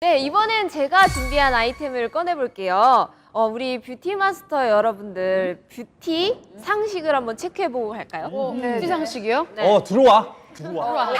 네, 이번엔 제가 준비한 아이템을 꺼내볼게요. 어, 우리 뷰티 마스터 여러분들 뷰티 상식을 한번 체크해보고 갈까요? 뷰티 상식이요? 네. 어 들어와. 들어와.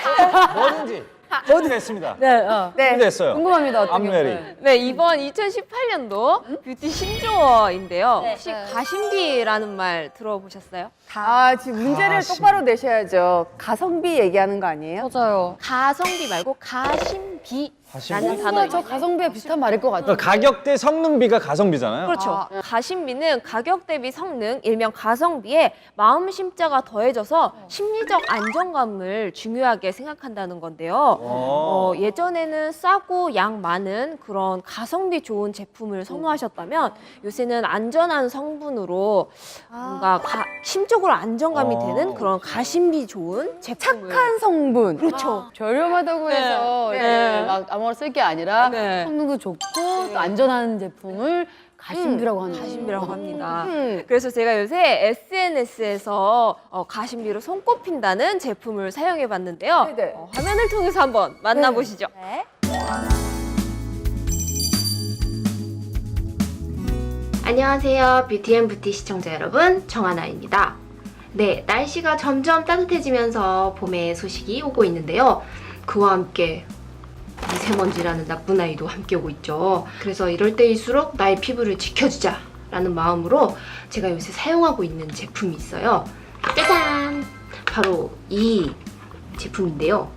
뭐든지. 뭐든 됐습니다. 네, 어. 네. 됐어요. 궁금합니다. ready. 경우는. 네, 이번 2018년도 뷰티 신조어인데요. 네. 혹시 가심비라는 말 들어보셨어요? 아, 지금 문제를 가심. 똑바로 내셔야죠. 가성비 얘기하는 거 아니에요? 맞아요. 가성비 말고 가심비라는 가심비? 단어. 저 가성비에 비슷한 말일 것 같아요. 그러니까 가격 대 성능비가 가성비잖아요. 그렇죠. 아. 가심비는 가격 대비 성능, 일명 가성비에 마음 심자가 더해져서 심리적 안정감을 중요하게 생각한다는 건데요. 어, 예전에는 싸고 양 많은 그런 가성비 좋은 제품을 선호하셨다면 요새는 안전한 성분으로 뭔가 가- 심적으로 안정감이 어. 되는 그런 가심비 좋은 제품을 착한 성분. 그렇죠. 저렴하다고 해서 네. 네. 막 아무거나 쓸 게 아니라 네. 성능도 좋고 또 안전한 제품을 가심비라고 하는 가심비라고 합니다. 음. 그래서 제가 요새 SNS에서 어, 가심비로 손꼽힌다는 제품을 사용해 봤는데요. 네네. 어, 화면을 통해서 한번 만나보시죠. 안녕하세요. 뷰티앤 부티 시청자 여러분, 정하나입니다. 네, 날씨가 점점 따뜻해지면서 봄의 소식이 오고 있는데요. 그와 함께 미세먼지라는 나쁜 아이도 함께 오고 있죠. 그래서 이럴 때일수록 나의 피부를 지켜주자 라는 마음으로 제가 요새 사용하고 있는 제품이 있어요. 짜잔! 바로 이 제품인데요.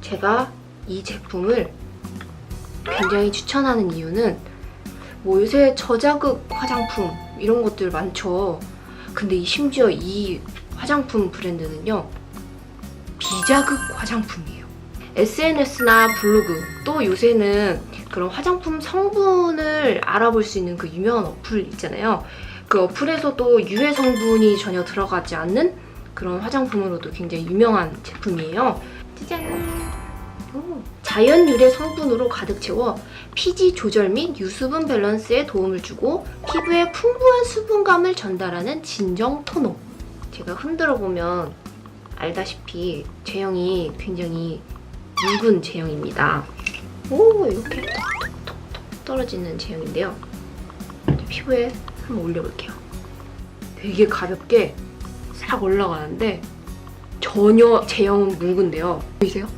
제가 이 제품을 굉장히 추천하는 이유는 뭐 요새 저자극 화장품 이런 것들 많죠. 근데 이 심지어 이 화장품 브랜드는요. 비자극 화장품이에요. SNS나 블로그 또 요새는 그런 화장품 성분을 알아볼 수 있는 그 유명한 어플 있잖아요. 그 어플에서도 유해 성분이 전혀 들어가지 않는 그런 화장품으로도 굉장히 유명한 제품이에요. 짜잔! 오, 자연 유래 성분으로 가득 채워 피지 조절 및 유수분 밸런스에 도움을 주고 피부에 풍부한 수분감을 전달하는 진정 토너. 제가 흔들어 보면 알다시피 제형이 굉장히 묽은 제형입니다. 오 이렇게 톡톡톡톡 떨어지는 제형인데요. 피부에 한번 올려볼게요. 되게 가볍게 싹 올라가는데 전혀 제형은 묽은데요. 보이세요?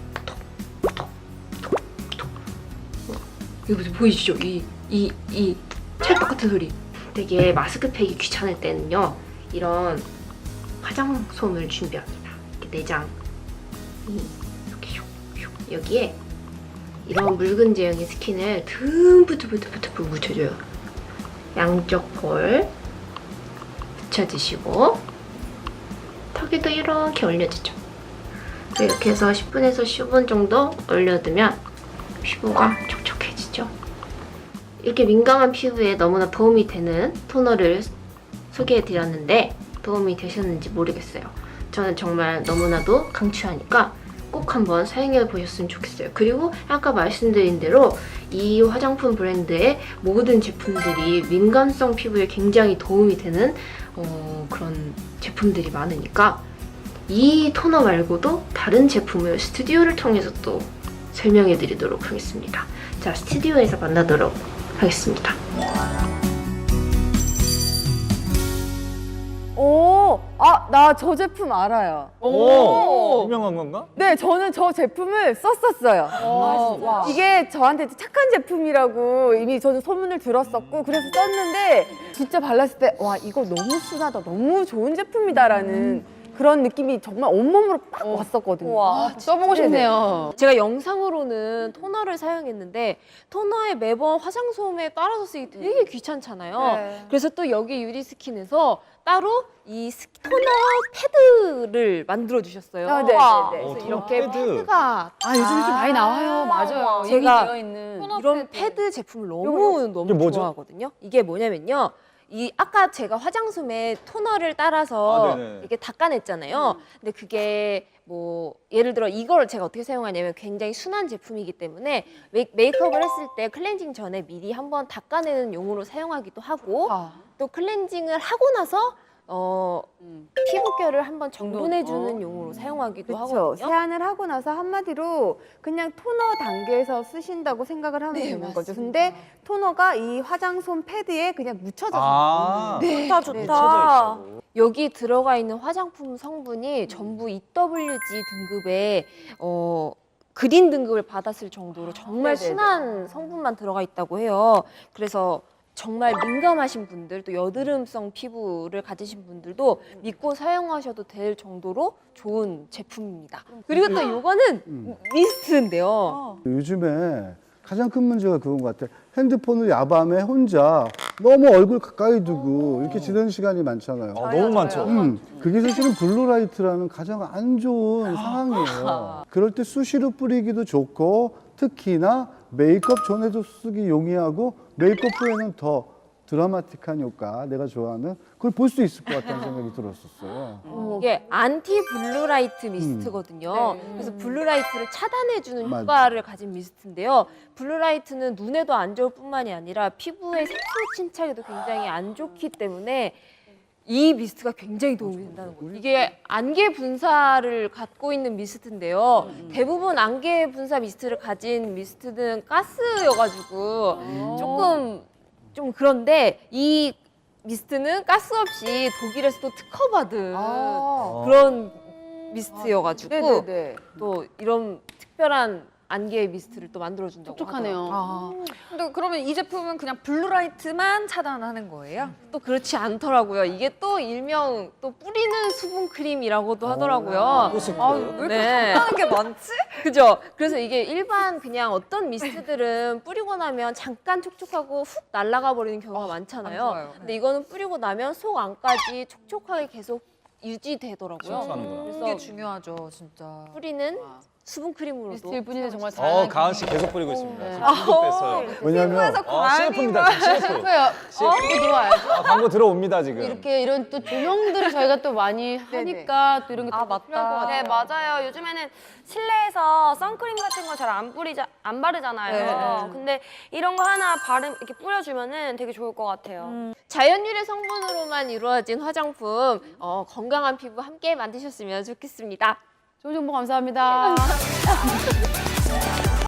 이거 보이시죠? 이, 이, 이 찰떡 같은 소리. 되게 마스크팩이 귀찮을 때는요. 이런 화장솜을 준비합니다. 이렇게 내장. 이. 여기에 이런 묽은 제형의 스킨을 듬뿍 듬뿍 듬뿍 묻혀줘요. 양쪽 볼 묻혀주시고 턱에도 이렇게 올려주죠. 이렇게 해서 10분에서 15분 정도 올려두면 피부가 촉촉해지죠. 이렇게 민감한 피부에 너무나 도움이 되는 토너를 소개해드렸는데 도움이 되셨는지 모르겠어요. 저는 정말 너무나도 강추하니까 꼭 한번 사용해 보셨으면 좋겠어요. 그리고 아까 말씀드린 대로 이 화장품 브랜드의 모든 제품들이 민감성 피부에 굉장히 도움이 되는 어, 그런 제품들이 많으니까 이 토너 말고도 다른 제품을 스튜디오를 통해서 또 설명해 드리도록 하겠습니다. 자, 스튜디오에서 만나도록 하겠습니다. 오, 아, 나 저 제품 알아요. 오. 유명한 건가? 네, 저는 저 제품을 썼었어요. 와. 이게 저한테 착한 제품이라고 이미 저는 소문을 들었었고 그래서 썼는데 진짜 발랐을 때 와 이거 너무 순하다 너무 좋은 제품이다라는 그런 느낌이 정말 온몸으로 딱 왔었거든요. 와, 써보고 싶네요. 제가 영상으로는 토너를 사용했는데 토너에 매번 화장솜에 따라서 쓰기 되게 귀찮잖아요. 네. 그래서 또 여기 유리스킨에서 따로 이 스- 토너 패드를 만들어 주셨어요. 아, 네, 와. 네, 네. 어, 그래서 토너 이렇게 패드. 패드가 아, 요즘 이렇게 많이 나와요. 맞아요. 제가 이미 되어 있는. 이런 패드 제품을 너무 이게 너무 뭐죠? 좋아하거든요. 이게 뭐냐면요. 이 아까 제가 화장솜에 토너를 따라서 아, 네네. 이렇게 닦아냈잖아요. 근데 그게 뭐 예를 들어 이걸 제가 어떻게 사용하냐면 굉장히 순한 제품이기 때문에 메, 메이크업을 했을 때 클렌징 전에 미리 한번 닦아내는 용으로 사용하기도 하고 아. 또 클렌징을 하고 나서 어, 피부결을 한번 정돈해주는 용으로 사용하기도 그렇죠. 하거든요. 세안을 하고 나서 한마디로 그냥 토너 단계에서 쓰신다고 생각을 하면 네, 되는 거죠. 근데 토너가 이 화장솜 패드에 그냥 묻혀져 있어요. 아. 네. 좋다 네, 좋다. 여기 들어가 있는 화장품 성분이 전부 EWG 등급의 어, 그린 등급을 받았을 정도로 정말 네네네. 순한 성분만 들어가 있다고 해요. 그래서 정말 민감하신 분들 또 여드름성 피부를 가지신 분들도 믿고 사용하셔도 될 정도로 좋은 제품입니다. 그리고 또 이거는 음. 미스트인데요. 요즘에 가장 큰 문제가 그건 것 같아. 핸드폰을 야밤에 혼자 너무 얼굴 가까이 두고 이렇게 지내는 시간이 많잖아요. 어, 너무 많죠. 음, 그게 사실은 블루라이트라는 가장 안 좋은 상황이에요. 그럴 때 수시로 뿌리기도 좋고 특히나 메이크업 전에도 쓰기 용이하고 메이크업 후에는 더 드라마틱한 효과, 내가 좋아하는 그걸 볼 수 있을 것 같다는 생각이 들었었어요. 이게 안티 블루라이트 미스트거든요. 네. 그래서 블루라이트를 차단해주는 맞아. 효과를 가진 미스트인데요. 블루라이트는 눈에도 안 좋을 뿐만이 아니라 피부의 색소 침착에도 굉장히 안 좋기 때문에 이 미스트가 굉장히 도움이 된다는 거예요. 이게 안개 분사를 갖고 있는 미스트인데요. 대부분 안개 분사 미스트를 가진 미스트는 가스여가지고 조금 좀 그런데 이 미스트는 가스 없이 독일에서도 특허받은 아. 그런 미스트여가지고 네네네. 또 이런 특별한 안개 미스트를 또 만들어준다고 촉촉하네요. 아. 근데 그러면 이 제품은 그냥 블루라이트만 차단하는 거예요? 하더라고요. 또 그렇지 않더라고요. 이게 또 일명 또 뿌리는 수분 크림이라고도 하더라고요. 호스크. 네. 하는 게 많지? 그죠? 그래서 이게 일반 그냥 어떤 미스트들은 뿌리고 나면 잠깐 촉촉하고 훅 날아가 버리는 경우가 많잖아요. 안 좋아요. 근데 이거는 뿌리고 나면 속 안까지 촉촉하게 계속 유지되더라고요. 촉촉하는구나. 그래서 중요하죠, 진짜. 뿌리는 수분 크림으로도 뿐인데 정말 어, 다양한 가은 씨 계속 뿌리고 있습니다. 네. 지금 피부 뺐어요. 왜냐면 아, CF입니다. CF. 그래요. 어? 이거 들어와야죠. 아, 광고 들어옵니다, 지금. 이렇게 이런 또 조명들을 저희가 또 많이 하니까 또 이런 게또 아, 맞다. 네 맞아요. 요즘에는 실내에서 선크림 같은 거 잘 안 뿌리자 안 바르잖아요. 근데 이런 거 하나 바름 이렇게 뿌려주면은 되게 좋을 것 같아요. 자연 유래 성분으로만 이루어진 화장품 어, 건강한 피부 함께 만드셨으면 좋겠습니다. 좋은 정보 감사합니다.